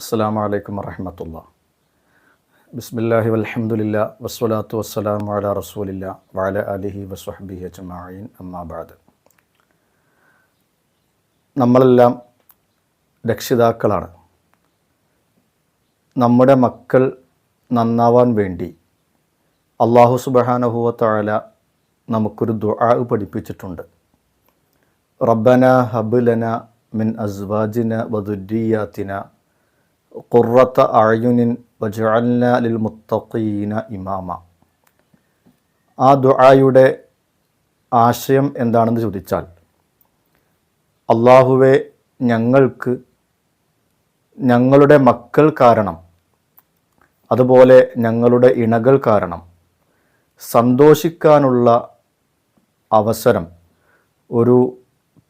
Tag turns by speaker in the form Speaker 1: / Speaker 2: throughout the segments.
Speaker 1: അസ്സാം വലൈക്കും വറഹമത്തുള്ള. ബിസ്മില്ലാഹി വലഹമുല്ല വസ്വലാത്തു വസ്സലാം വാല റസൂലില്ല വാല അലിഹി വസ്വഹബി അജ്മായിൻ അമ്മാബാദ് നമ്മളെല്ലാം രക്ഷിതാക്കളാണ്. നമ്മുടെ മക്കൾ നന്നാവാൻ വേണ്ടി അള്ളാഹു സുബഹാനഹുവത്തായ നമുക്കൊരു ദുആ പഠിപ്പിച്ചിട്ടുണ്ട്. റബ്ബന ഹബുലന മിൻ അസ്വാജിന വദുരിയാത്തിന ഖുറത്ത അഴയുനിൻ വജഅൽന ലിൽ മുത്തഖീന ഇമാമ. ആ ദുആയുടെ ആശയം എന്താണെന്ന് ചോദിച്ചാൽ അള്ളാഹുവെ ഞങ്ങൾക്ക് ഞങ്ങളുടെ മക്കൾ കാരണം അതുപോലെ ഞങ്ങളുടെ ഇണകൾ കാരണം സന്തോഷിക്കാനുള്ള അവസരം ഒരു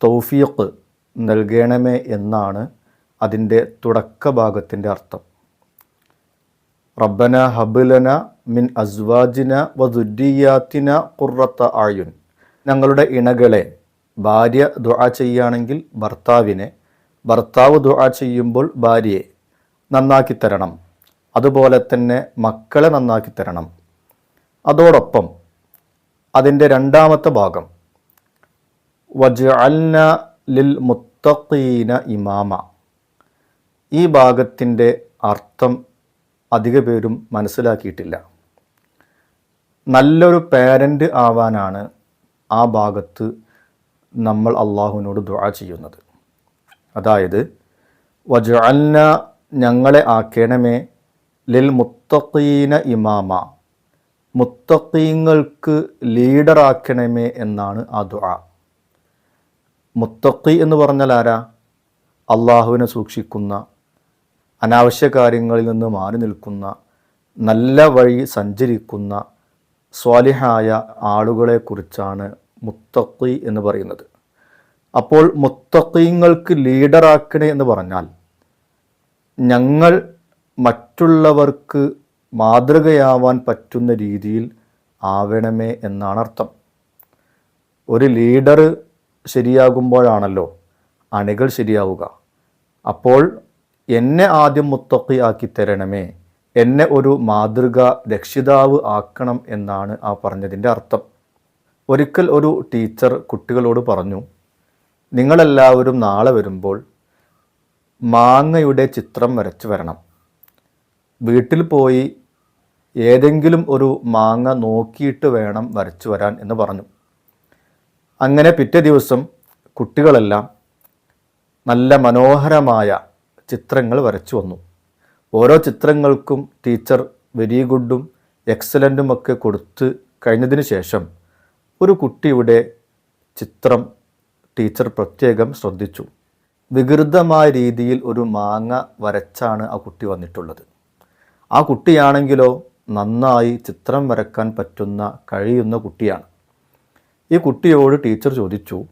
Speaker 1: തൗഫീഖ് നൽകണമേ എന്നാണ് അതിന്റെ തുടക്ക ഭാഗത്തിന്റെ അർത്ഥം. റബ്ബന ഹബുലന മിൻ അസ്വാജിന വദുരിയാത്തിന കുറത്ത ആയുൻ ഞങ്ങളുടെ ഇണകളെ ഭാര്യ ദുആ ചെയ്യുകയാണെങ്കിൽ ഭർത്താവിനെ ഭർത്താവ് ദുആ ചെയ്യുമ്പോൾ ഭാര്യയെ നന്നാക്കി തരണം അതുപോലെ തന്നെ മക്കളെ നന്നാക്കി തരണം അതോടൊപ്പം അതിന്റെ രണ്ടാമത്തെ ഭാഗം. വജഅൽന ലിൽ മുത്തഖീന ഇമാമ. ഈ ഭാഗത്തിന്റെ അർത്ഥം അധിക പേരും മനസ്സിലാക്കിയിട്ടില്ല. നല്ലൊരു പേരന്റ് ആവാനാണ് ആ ഭാഗത്ത് നമ്മൾ അള്ളാഹുവിനോട് ദുആ ചെയ്യുന്നത്. അതായത് വജഅൽന ഞങ്ങളെ ആക്കേണമേ ലിൽ മുത്തഖീന ഇമാമ. മുത്തഖീങ്ങൾക്ക് ലീഡറാക്കണമേ എന്നാണ് ആ ദുആ. മുത്തഖി എന്ന് പറഞ്ഞാൽ ആരാ? അള്ളാഹുവിനെ സൂക്ഷിക്കുന്ന അനാവശ്യ കാര്യങ്ങളിൽ നിന്ന് മാറി നിൽക്കുന്ന നല്ല വഴി സഞ്ചരിക്കുന്ന സ്വാലിഹായ ആളുകളെക്കുറിച്ചാണ് മുത്തഖി എന്ന് പറയുന്നത്. അപ്പോൾ മുത്തഖീങ്ങൾക്ക് ലീഡറാക്കണേ എന്ന് പറഞ്ഞാൽ ഞങ്ങൾ മറ്റുള്ളവർക്ക് മാതൃകയാവാൻ പറ്റുന്ന രീതിയിൽ ആവണമേ എന്നാണ് അർത്ഥം. ഒരു ലീഡർ ശരിയാകുമ്പോഴാണല്ലോ അണികൾ ശരിയാവുക. അപ്പോൾ എന്നെ ആദ്യം മുത്തക്കി ആക്കി തരണമേ. എന്നെ ഒരു മാതൃക രക്ഷിതാവ് ആക്കണം എന്നാണ് ആ പറഞ്ഞതിന്റെ അർത്ഥം. ഒരിക്കൽ ഒരു ടീച്ചർ കുട്ടികളോട് പറഞ്ഞു നിങ്ങളെല്ലാവരും നാളെ വരുമ്പോൾ മാങ്ങയുടെ ചിത്രം വരച്ചു വരണം. വീട്ടിൽ പോയി ഏതെങ്കിലും ഒരു മാങ്ങ നോക്കിയിട്ട് വേണം വരച്ചു വരാൻ എന്ന് പറഞ്ഞു. അങ്ങനെ പിറ്റേ ദിവസം കുട്ടികളെല്ലാം നല്ല മനോഹരമായ ചിത്രങ്ങൾ വരച്ചു വന്നു. ഓരോ ചിത്രങ്ങൾക്കും ടീച്ചർ വെരി ഗുഡും എക്സലന്റും ഒക്കെ കൊടുത്ത് കഴിഞ്ഞതിന് ശേഷം ഒരു കുട്ടിയുടെ ചിത്രം ടീച്ചർ പ്രത്യേകം ശ്രദ്ധിച്ചു. വികൃതമായ രീതിയിൽ ഒരു മാങ്ങ വരച്ചാണ് ആ കുട്ടി വന്നിട്ടുള്ളത്. ആ കുട്ടിയാണെങ്കിലോ നന്നായി ചിത്രം വരക്കാൻ പറ്റുന്ന കഴിയുന്ന കുട്ടിയാണ്. ഈ കുട്ടിയോട് ടീച്ചർ ചോദിച്ചു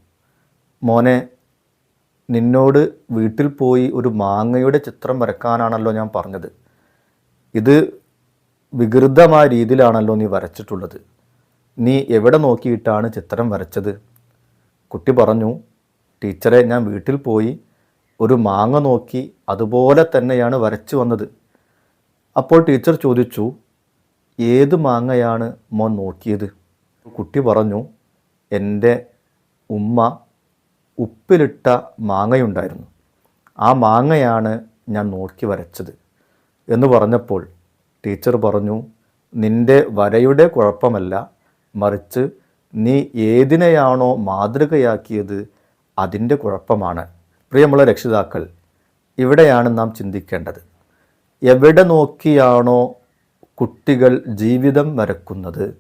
Speaker 1: മോനെ നിന്നോട് വീട്ടിൽ പോയി ഒരു മാങ്ങയുടെ ചിത്രം വരക്കാനാണല്ലോ ഞാൻ പറഞ്ഞത്. ഇത് വികൃതമായ രീതിയിലാണല്ലോ നീ വരച്ചിട്ടുള്ളത്. നീ എവിടെ നോക്കിയിട്ടാണ് ചിത്രം വരച്ചത്? കുട്ടി പറഞ്ഞു ടീച്ചറെ ഞാൻ വീട്ടിൽ പോയി ഒരു മാങ്ങ നോക്കി അതുപോലെ തന്നെയാണ് വരച്ചു വന്നത്. അപ്പോൾ ടീച്ചർ ചോദിച്ചു ഏത് മാങ്ങയാണ് മോൻ നോക്കിയത്? കുട്ടി പറഞ്ഞു എന്റെ ഉമ്മ ഉപ്പിലിട്ട മാങ്ങയുണ്ടായിരുന്നു. ആ മാങ്ങയാണ് ഞാൻ നോക്കി വരച്ചത്. എന്ന് പറഞ്ഞപ്പോൾ ടീച്ചർ പറഞ്ഞു നിന്റെ വരയുടെ കുഴപ്പമല്ല. മറിച്ച് നീ ഏതിനെയാണോ മാതൃകയാക്കിയത് അതിന്റെ കുഴപ്പമാണ്. പ്രിയമുള്ള രക്ഷിതാക്കൾ ഇവിടെയാണ് നാം ചിന്തിക്കേണ്ടത്. എവിടെ നോക്കിയാണോ കുട്ടികൾ ജീവിതം വരക്കുന്നത്?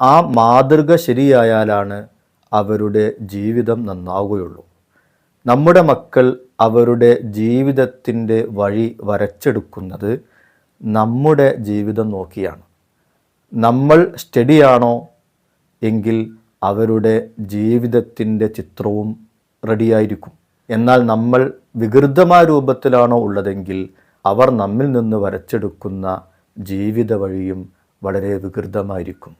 Speaker 1: ആ മാതൃക ശരിയായാലാണ് അവരുടെ ജീവിതം നന്നാവുകയുള്ളൂ. നമ്മുടെ മക്കൾ അവരുടെ ജീവിതത്തിന്റെ വഴി വരച്ചെടുക്കുന്നത് നമ്മുടെ ജീവിതം നോക്കിയാണ്. നമ്മൾ സ്റ്റഡിയാണോ എങ്കിൽ അവരുടെ ജീവിതത്തിന്റെ ചിത്രവും റെഡിയായിരിക്കും. എന്നാൽ നമ്മൾ വികൃതമായ രൂപത്തിലാണോ ഉള്ളതെങ്കിൽ അവർ നമ്മിൽ നിന്ന് വരച്ചെടുക്കുന്ന ജീവിത വഴിയും വളരെ വികൃതമായിരിക്കും.